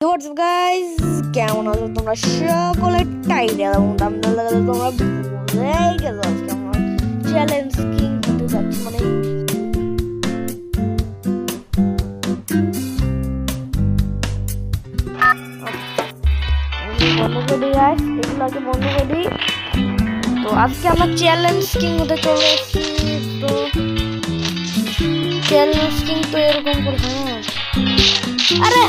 WhatsApp guys কেমন আছো তোমরা? সকলে টাইডে এবং তোমরা ভুলেই গেছো আজকে আমরা চ্যালেঞ্জ কিং হতে যাচ্ছি মানে বন্ধ করে বন্ধ করে তো আজকে আমরা চ্যালেঞ্জ হতে তো চ্যালেঞ্জ তো এরকম করে হ্যাঁ। আরে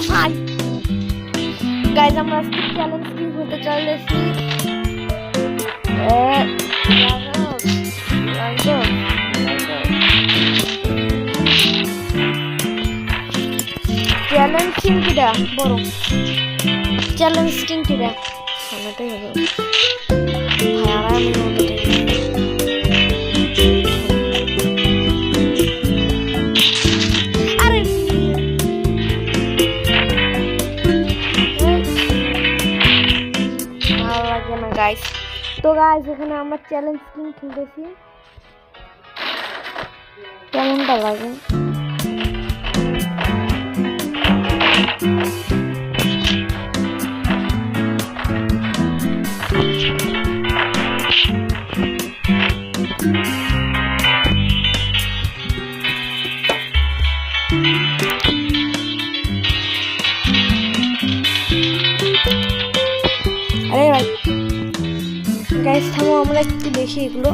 গাইজ আমরা আজকে চ্যালেঞ্জ কি হতে চলেছি চ্যালেঞ্জ কিংকিটা বড়। চ্যালেঞ্জ কিং খানাটাই হবে। ভাই তো গাইস এখানে আমরা চ্যালেঞ্জ কিং খেলতেছি কেমনটা লাগে গাইস থামো, আমরা একটু দেখি এগুলো।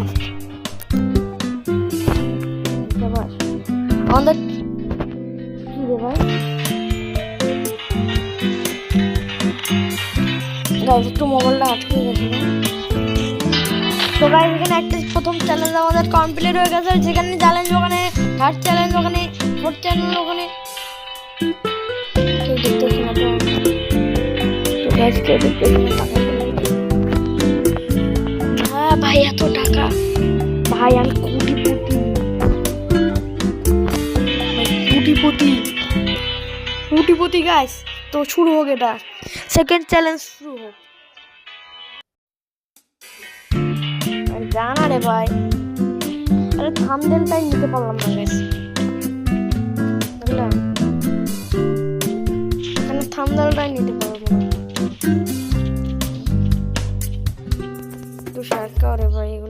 আমাদের একটু মোবাইলটা এখানে একটা প্রথম চ্যালেঞ্জ আমাদের কমপ্লিট হয়ে গেছে, যেখানে চ্যালেঞ্জ ওখানে চ্যালেঞ্জ ওখানে চ্যালেঞ্জ ওখানে। ভাই, এত টাকা। ভাই, আমি কোটিপতি। কোটিপতি। কোটিপতি গাইস তো শুরু হোক এটা। সেকেন্ড চ্যালেঞ্জ শুরু হোক। জানা রে ভাই। আরে থামদেলটাই নিতে পারলাম না গাইস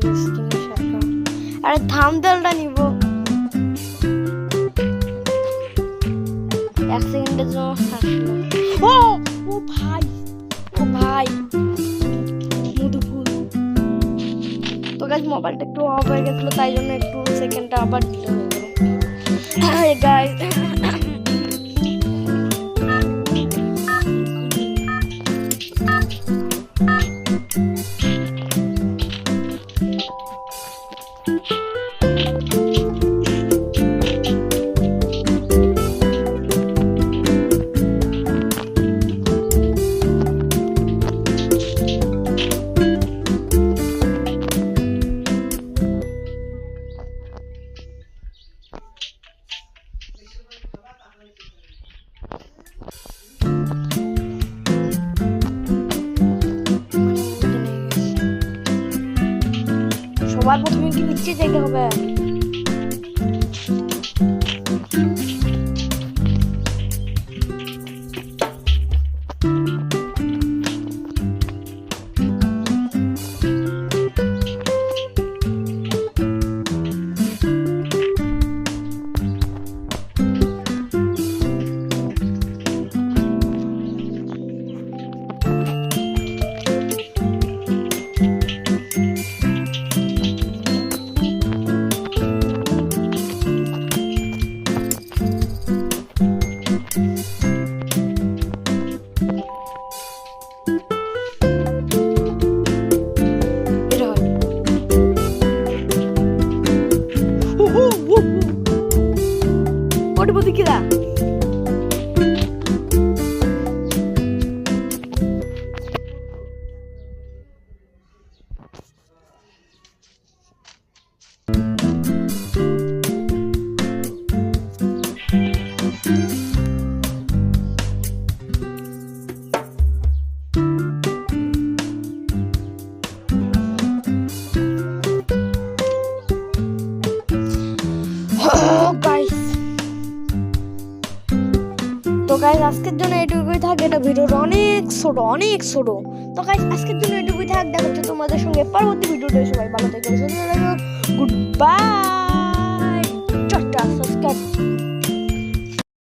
রে ভাই এগুলো আরে থামদেলটা নিব। এক সেকেন্ডের জন্য সারছিল ও ও ভাই ও ভাই। মধুফুল তো গাছ মোবাইলটা একটু অফ হয়ে গেছিল, তাই জন্য একটু সেকেন্ডটা আবার দিতে হয়ে গেল। গাইস সবার প্রথমে কি নিচে যেতে হবে போட்டு புதிக்குதா? তো গাইস আজকের জন্য এটুকুই থাক, এটা ভিডিওটা অনেক ছোট অনেক ছোট। তো গাইস আজকের জন্য এটুকুই থাক, দেখা হচ্ছে তোমাদের সঙ্গে পরবর্তী ভিডিওটা সবাই ভালো থেকে গুড বাই। Tata subscribe